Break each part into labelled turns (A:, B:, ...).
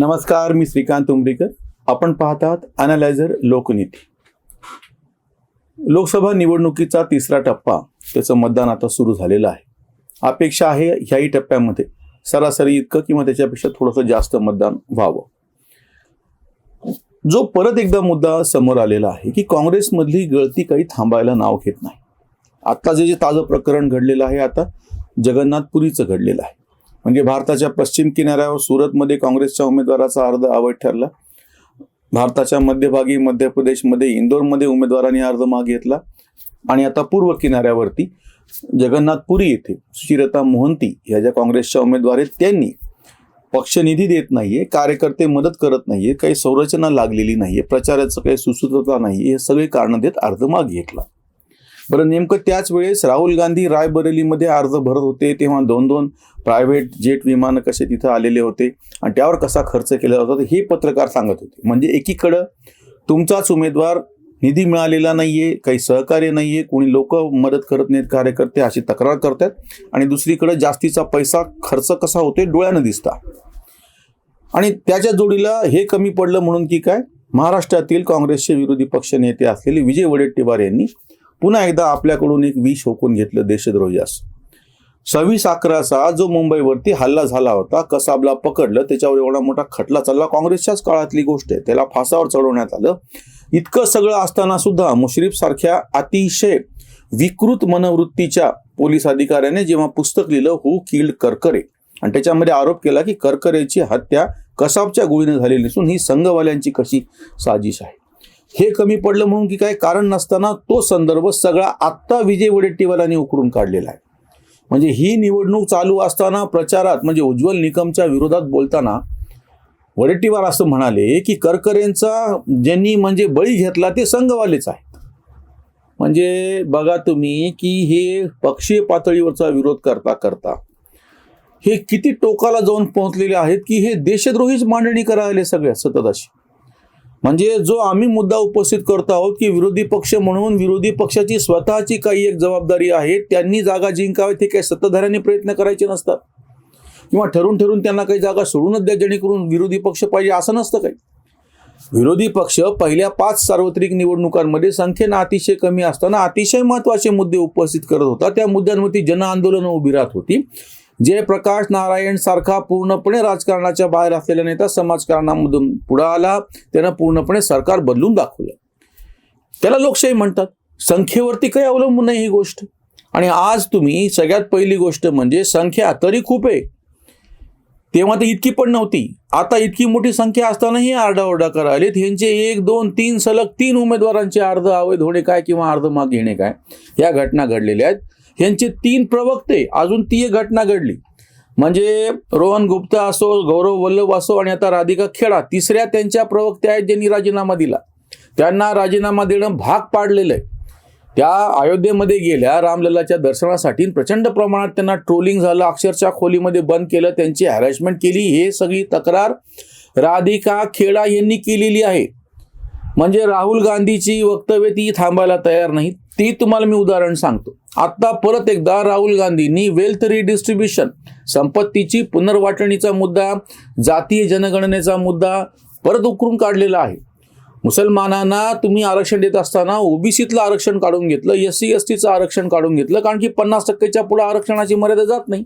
A: नमस्कार मी श्रीकांत उमरीकर. आपण पाहतात अनालायझर लोकनीती. लोकसभा निवडणुकीचा तिसरा टप्पा त्याचं मतदान आता सुरू झालेलं आहे. अपेक्षा आहे ह्याही टप्प्यामध्ये सरासरी इतकं किंवा त्याच्यापेक्षा थोडंसं जास्त मतदान व्हावं. जो परत एकदा मुद्दा समोर आलेला आहे की काँग्रेसमधली गळती काही थांबायला नाव घेत नाही. आत्ता जे जे ताजं प्रकरण घडलेलं आहे आता जगन्नाथपुरीचं घडलेलं आहे. म्हणजे भारताच्या पश्चिम किनाऱ्यावर सुरतमध्ये काँग्रेसच्या उमेदवाराचा अर्ज अवैध ठरला. भारताच्या मध्यभागी मध्य प्रदेशमध्ये इंदोरमध्ये उमेदवारांनी अर्ज माग घेतला. आणि आता पूर्व किनाऱ्यावरती जगन्नाथपुरी येथे सुचिरता मोहंती ह्या ज्या काँग्रेसच्या उमेदवार आहेत त्यांनी पक्ष निधी देत नाहीये कार्यकर्ते मदत करत नाहीये काही संरचना लागलेली नाहीये प्रचाराचं काही सुसूत्रता नाहीये हे सगळे कारण देत अर्ज माग घेतला. बरं नेमकं त्याच वेळेस राहुल गांधी रायबरेलीमध्ये अर्ज भरत होते तेव्हा दोन दोन प्रायव्हेट जेट विमानं कसे तिथं आलेले होते आणि त्यावर कसा खर्च केला होता हे पत्रकार सांगत होते. म्हणजे एकीकडं तुमचाच उमेदवार निधी मिळालेला नाहीये काही सहकार्य नाहीये कोणी लोक मदत करत नाहीत कार्यकर्ते अशी तक्रार करतात आणि दुसरीकडे जास्तीचा पैसा खर्च कसा होतोय डोळ्यानं दिसता. आणि त्याच्या जोडीला हे कमी पडलं म्हणून की काय महाराष्ट्रातील काँग्रेसचे विरोधी पक्ष नेते असलेले विजय वडेट्टीवार यांनी पुन्हा एकदा आपल्याकडून एक विष होकून घेतलं देशद्रोही सव्वीस अकराचा जो मुंबईवरती हल्ला झाला होता कसाबला पकडलं त्याच्यावर एवढा मोठा खटला चालला. काँग्रेसच्याच काळातली गोष्ट आहे त्याला फासावर चढवण्यात आलं. इतकं सगळं असताना सुद्धा मुश्रीफ सारख्या अतिशय विकृत मनोवृत्तीच्या पोलीस अधिकाऱ्याने जेव्हा पुस्तक लिहिलं हु किल्ड करकरे आणि त्याच्यामध्ये आरोप केला की करकरेची हत्या कसाबच्या गोळीने झालेली असून ही संघवाल्यांची कशी साजिश आहे. हे कमी पडलं म्हणून की काय कारण नसताना तो संदर्भ सगळा आत्ता विजय वडेट्टीवारांनी उकरून काढलेला आहे. म्हणजे ही निवडणूक चालू असताना प्रचारात म्हणजे उज्ज्वल निकमच्या विरोधात बोलताना वडेट्टीवार असं म्हणाले की करकरेंचा ज्यांनी म्हणजे बळी घेतला ते संघवालेच आहेत. म्हणजे बघा तुम्ही की हे पक्षीय पातळीवरचा विरोध करता करता हे किती टोकाला जाऊन पोहोचलेले आहेत की हे देशद्रोहीच मांडणी करायला सगळ्या सतत अशी. म्हणजे जो आम्ही मुद्दा उपस्थित करतो आहोत की विरोधी पक्ष म्हणून विरोधी पक्षाची स्वतःची काही एक जबाबदारी आहे त्यांनी जागा जिंकाव्यात ते काही सत्ताधाऱ्यांनी प्रयत्न करायचे नसतात. किंवा ठरून ठरून त्यांना काही जागा सोडूनच द्या जेणेकरून विरोधी पक्ष पाहिजे असं नसतं काही. विरोधी पक्ष पहिल्या पाच सार्वत्रिक निवडणुकांमध्ये संख्येनं अतिशय कमी असताना अतिशय महत्त्वाचे मुद्दे उपस्थित करत होता. त्या मुद्द्यांवरती जनआंदोलनं उभी राहत होती. जयप्रकाश नारायण सारखा पूर्णपणे राजकारणाच्या बाहेर असलेला नेता समाजकारणामधून पुढे आला त्यानं पूर्णपणे सरकार बदलून दाखवलं. त्याला लोकशाही म्हणतात. संख्येवरती काही अवलंबून नाही ही गोष्ट. आणि आज तुम्ही सगळ्यात पहिली गोष्ट म्हणजे संख्या तरी खूप आहे तेव्हा तर इतकी पण नव्हती. आता इतकी मोठी संख्या असतानाही आरडाओरडा करायलेत. ह्यांचे एक दोन तीन सलग तीन उमेदवारांचे अर्ध अवैध होणे काय किंवा अर्ध माग घेणे काय? या घटना घडलेल्या आहेत. ह्यांचे तीन प्रवक्ते अजून ती एक घटना घडली. म्हणजे रोहन गुप्ता असो गौरव वल्लभ असो आणि आता राधिका खेडा तिसऱ्या त्यांच्या प्रवक्त्या आहेत ज्यांनी राजीनामा दिला. त्यांना राजीनामा देणं भाग पाडलेलं आहे. त्या अयोध्येमध्ये गेल्या रामलल्लाच्या दर्शनासाठी प्रचंड प्रमाणात त्यांना ट्रोलिंग झालं अक्षरशः खोलीमध्ये बंद केलं त्यांची हॅरॅसमेंट केली हे सगळी तक्रार राधिका खेडा यांनी केलेली आहे. म्हणजे राहुल गांधीची वक्तव्य ती थांबायला तयार नाही ती तुम्हाला मी उदाहरण सांगतो. आत्ता परत एकदा राहुल गांधींनी वेल्थ रिडिस्ट्रीब्युशन संपत्तीची पुनर्वाटणीचा मुद्दा जातीय जनगणनेचा मुद्दा परत उकरून काढलेला आहे. मुसलमानांना तुम्ही आरक्षण देत असताना ओबीसीतलं आरक्षण काढून घेतलं एस सी एस टीचं आरक्षण काढून घेतलं कारण की पन्नास टक्केच्या पुढे आरक्षणाची मर्यादा जात नाही.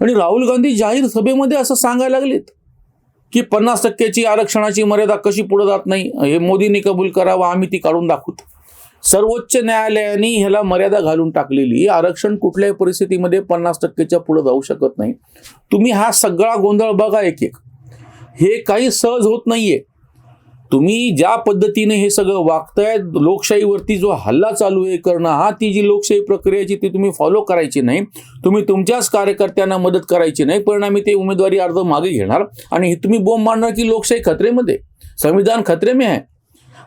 A: आणि राहुल गांधी जाहीर सभेमध्ये असं सांगायला लागलेत की पन्नास टक्क्याची आरक्षणाची मर्यादा कशी पुढे जात नाही हे मोदींनी कबूल करावं आम्ही ती काढून दाखवत सर्वोच्च न्यायालयाने ह्याला मर्यादा घालून टाकलेली आरक्षण कुठल्याही परिस्थितीमध्ये पन्नास टक्केच्या पुढे जाऊ शकत नाही. तुम्ही हा सगळा गोंधळ बघा एक एक हे काही सहज होत नाहीये. तुम्ही ज्या पद्धतीने हे सगळं वागताय लोकशाहीवरती जो हल्ला चालू आहे करणं हा ती जी लोकशाही प्रक्रियाची ती तुम्ही फॉलो करायची नाही तुम्ही तुमच्याच कार्यकर्त्यांना मदत करायची नाही परिणामी ते उमेदवारी अर्ज मागे घेणार आणि हे तुम्ही बोंब मारणार की लोकशाही खतरेमध्ये? संविधान खतरे आहे.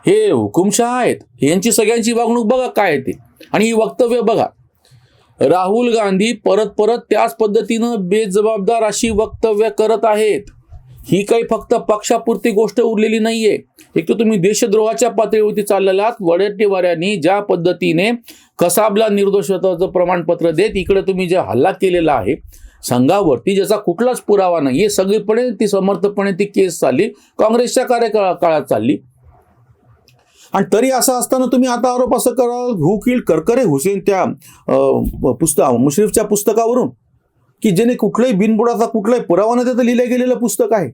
A: हे हुकुमशहा आहेत. यांची सगळ्यांची वागणूक बघा काय आहे ते. आणि ही वक्तव्य बघा. राहुल गांधी परत परत त्याच पद्धतीनं बेजबाबदार अशी वक्तव्य करत आहेत. ही काही फक्त पक्षापुरती गोष्ट उरलेली नाहीये. एक तर तुम्ही देशद्रोहाच्या पातळीवरती चाललेला आहात. वडेट्टीवाऱ्यांनी ज्या पद्धतीने कसाबला निर्दोषत्वाचं प्रमाणपत्र देत इकडे तुम्ही जे हल्ला केलेला आहे संघावरती ज्याचा कुठलाच पुरावा नाही हे सगळीपणे ती समर्थपणे ती केस चालली. काँग्रेसच्या कार्यकाळा काळात चालली. आणि तरी असं असताना तुम्ही आता आरोप असं कराल हुकिल करकरे हुसेन त्या पुस्तक मुश्रीफच्या पुस्तकावरून की ज्याने कुठलाही बिनबुडाचा कुठलाही पुरावा न त्याचं लिहिलं गेलेलं पुस्तक आहे.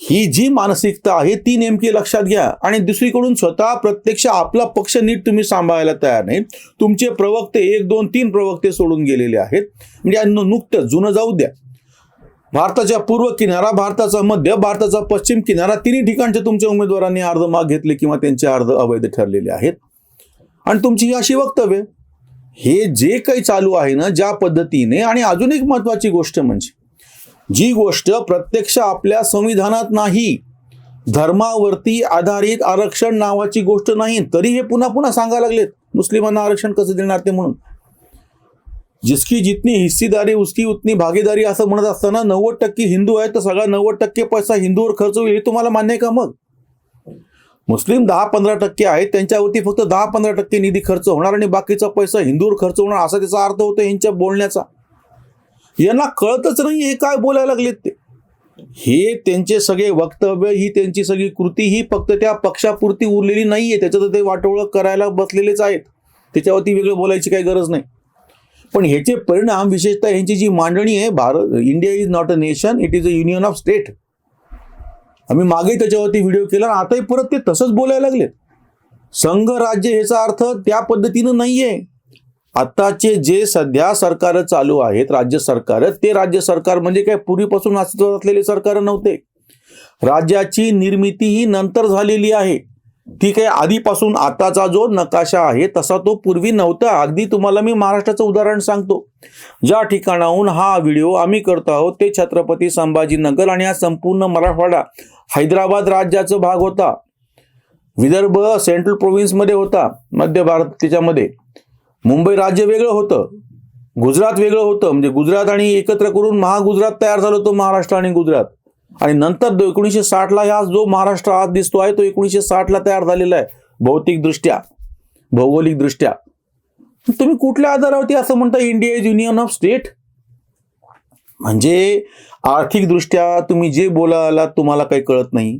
A: ही जी मानसिकता आहे ती नेमकी लक्षात घ्या. आणि दुसरीकडून स्वतः प्रत्यक्ष आपला पक्ष नीट तुम्ही सांभाळायला तयार नाही. तुमचे प्रवक्ते एक दोन तीन प्रवक्ते सोडून गेलेले आहेत. म्हणजे नुकतं जुनं जाऊ द्या. भारताच्या पूर्व किनारा भारताचा मध्य भारताचा पश्चिम किनारा तिन्ही ठिकाणच्या तुमच्या उमेदवारांनी अर्ध माग घेतले किंवा त्यांचे अर्ध अवैध ठरलेले आहेत. आणि तुमची ही अशी वक्तव्य हे जे काही चालू आहे ना ज्या पद्धतीने आणि अजून एक महत्वाची गोष्ट म्हणजे जी गोष्ट प्रत्यक्ष आपल्या संविधानात नाही धर्मावरती आधारित आरक्षण नावाची गोष्ट नाही तरी हे पुन्हा पुन्हा सांगायला लागलेत. मुस्लिमांना आरक्षण कसं देणार ते म्हणून? जिसकी जितनी हिस्सेदारी उसकी उतनी भागीदारी असं म्हणत असताना नव्वद टक्के हिंदू आहेत तर सगळा नव्वद टक्के पैसा हिंदूवर खर्च होईल हे तुम्हाला मान्य आहे का मग? मुस्लिम दहा पंधरा टक्के आहेत त्यांच्यावरती फक्त दहा पंधरा टक्के निधी खर्च होणार आणि बाकीचा पैसा हिंदूवर खर्च होणार असा त्याचा अर्थ होतो यांच्या बोलण्याचा. यांना कळतच नाही हे काय बोलायला लागलेत ते. हे त्यांचे सगळे वक्तव्य ही त्यांची सगळी कृती ही फक्त त्या पक्षापुरती उरलेली नाहीये. त्याच्यात ते वाटोळं करायला बसलेलेच आहेत. त्याच्यावरती वेगळं बोलायची काही गरज नाही. पण ह्याचे परिणाम विशेषतः ह्यांची जी मांडणी आहे Bharat India is not a nation it is a union of state आम्ही मागे त्याच्यावरती व्हिडिओ केला आणि आताही परत ते तसंच बोलायला लागले संघ राज्य ह्याचा अर्थ त्या पद्धतीनं नाहीये. आत्ताचे जे सध्या सरकार चालू आहेत राज्य सरकार ते राज्य सरकार म्हणजे काय? पूर्वीपासून अस्तित्वात असलेले सरकार नव्हते. राज्याची निर्मिती ही नंतर झालेली आहे. ठीक आहे आधीपासून आताचा जो नकाशा आहे तसा तो पूर्वी नव्हता. अगदी तुम्हाला मी महाराष्ट्राचं उदाहरण सांगतो. ज्या ठिकाणाहून हा व्हिडिओ आम्ही करतो आहोत ते छत्रपती संभाजीनगर आणि हा संपूर्ण मराठवाडा. हैदराबाद राज्याचा भाग होता. विदर्भ सेंट्रल प्रोव्हिन्समध्ये होता मध्य भारत त्याच्यामध्ये मुंबई राज्य वेगळं होतं. गुजरात वेगळं होतं. म्हणजे गुजरात आणि एकत्र करून महागुजरात तयार झालं होतं महाराष्ट्र आणि गुजरात. आणि नंतर एकोणीसशे साठला हा जो महाराष्ट्र आज दिसतो आहे तो एकोणीसशे साठला तयार झालेला आहे भौतिकदृष्ट्या भौगोलिकदृष्ट्या. तुम्ही कुठल्या आधारावरती असं म्हणता India is union of state? म्हणजे आर्थिकदृष्ट्या तुम्ही जे बोलायला तुम्हाला काही कळत नाही.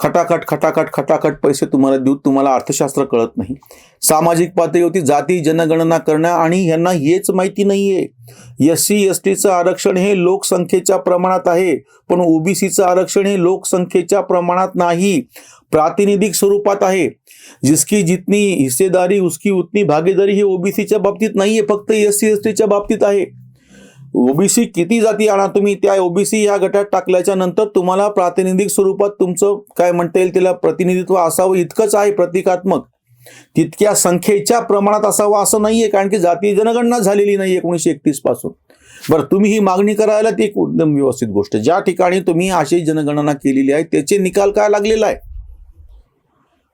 A: खटाखट खटाखट खटाखट पैसे तुम्हाला देऊ तुम्हाला अर्थशास्त्र कळत नाही. सामाजिक पातळीवरती जाती जनगणना करणं आणि यांना हेच माहिती नाही आहे एस सी एस टीचं आरक्षण हे लोकसंख्येच्या प्रमाणात आहे पण ओबीसीचं आरक्षण हे लोकसंख्येच्या प्रमाणात नाही. प्रातिनिधिक स्वरूपात आहे. जिसकी जितनी हिस्सेदारी उसकी उतनी भागीदारी ही ओबीसीच्या बाबतीत नाही आहे फक्त एस सी एस टीच्या बाबतीत आहे. ओबीसी किती जाती आणा तुम्ही? त्या ओबीसी या गटात टाकल्याच्या नंतर तुम्हाला प्रातिनिधिक स्वरूपात तुमचं काय म्हणता येईल? त्याला प्रतिनिधित्व असावं इतकंच आहे प्रतिकात्मक. तितक्या संख्येच्या प्रमाणात असावं असं नाहीये कारण की जाती जनगणना झालेली नाही एकोणीसशे एकतीसपासून. बरं तुम्ही ही मागणी करायला ती एक एकदम व्यवस्थित गोष्ट ज्या ठिकाणी तुम्ही अशी जनगणना केलेली आहे त्याचे निकाल काय लागलेला आहे?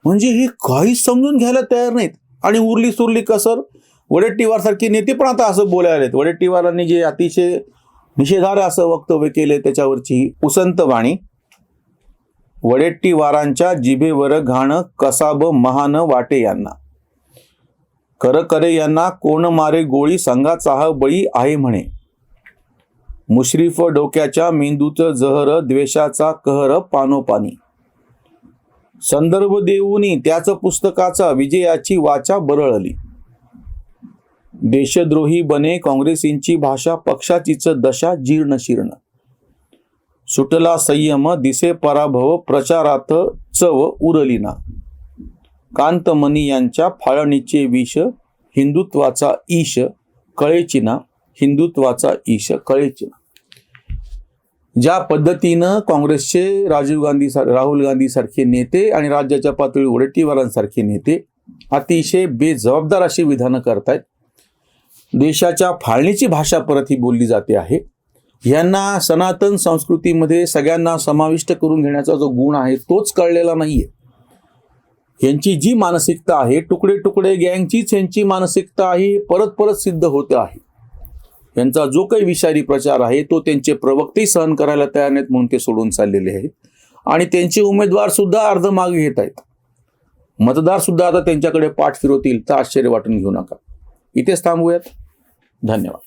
A: म्हणजे हे काहीच समजून घ्यायला तयार नाहीत. आणि उरली सुरली कसर? वडेट्टीवार सारखी नेते पण आता असं बोलायला आहेत वडेट्टीवारांनी जे अतिशय निषेधार्ह असं वक्तव्य केले त्याच्यावरची उसंत वाणी वडेट्टीवारांच्या जिभेवर घाणं कसाब महान वाटे यांना. कर करे यांना कोण मारे गोळी संघा चाह बळी आहे म्हणे. मुश्रीफ डोक्याच्या मेंदूचं जहर द्वेषाचा कहर पानोपानी. संदर्भ देऊनी त्याच पुस्तकाचा विजयाची वाचा बरळली. देशद्रोही बने काँग्रेसींची भाषा पक्षाचीच दशा जीर्ण शीर्ण. सुटला संयम दिसे पराभव प्रचारात चव उरलीना. कांतमणी यांच्या फाळणीचे विष हिंदुत्वाचा ईश कळेचिना हिंदुत्वाचा ईश कळेचिना. ज्या पद्धतीनं काँग्रेसचे राजीव गांधी राहुल गांधी सारखे नेते आणि राज्याच्या पातळी वडेट्टीवारांसारखे नेते अतिशय बेजबाबदार अशी विधानं करतायत देशाच्या फाळणीची भाषा परत ही बोलली जाते आहे. यांना सनातन संस्कृतीमध्ये सगळ्यांना समाविष्ट करून घेण्याचा जो गुण आहे तोच कळलेला नाही आहे यांची जी मानसिकता आहे तुकडे तुकडे गँगचीच यांची मानसिकता आहे परत परत सिद्ध होत आहे. यांचा जो काही विषारी प्रचार आहे तो त्यांचे प्रवक्ते सहन करायला तयार नाहीत म्हणून ते सोडून चाललेले आहेत आणि त्यांचे उमेदवार सुद्धा अर्ध मागे घेत आहेत. मतदार सुद्धा आता त्यांच्याकडे पाठ फिरवतील तर आश्चर्य वाटून घेऊ नका. इथेच थांबूयात. धन्यवाद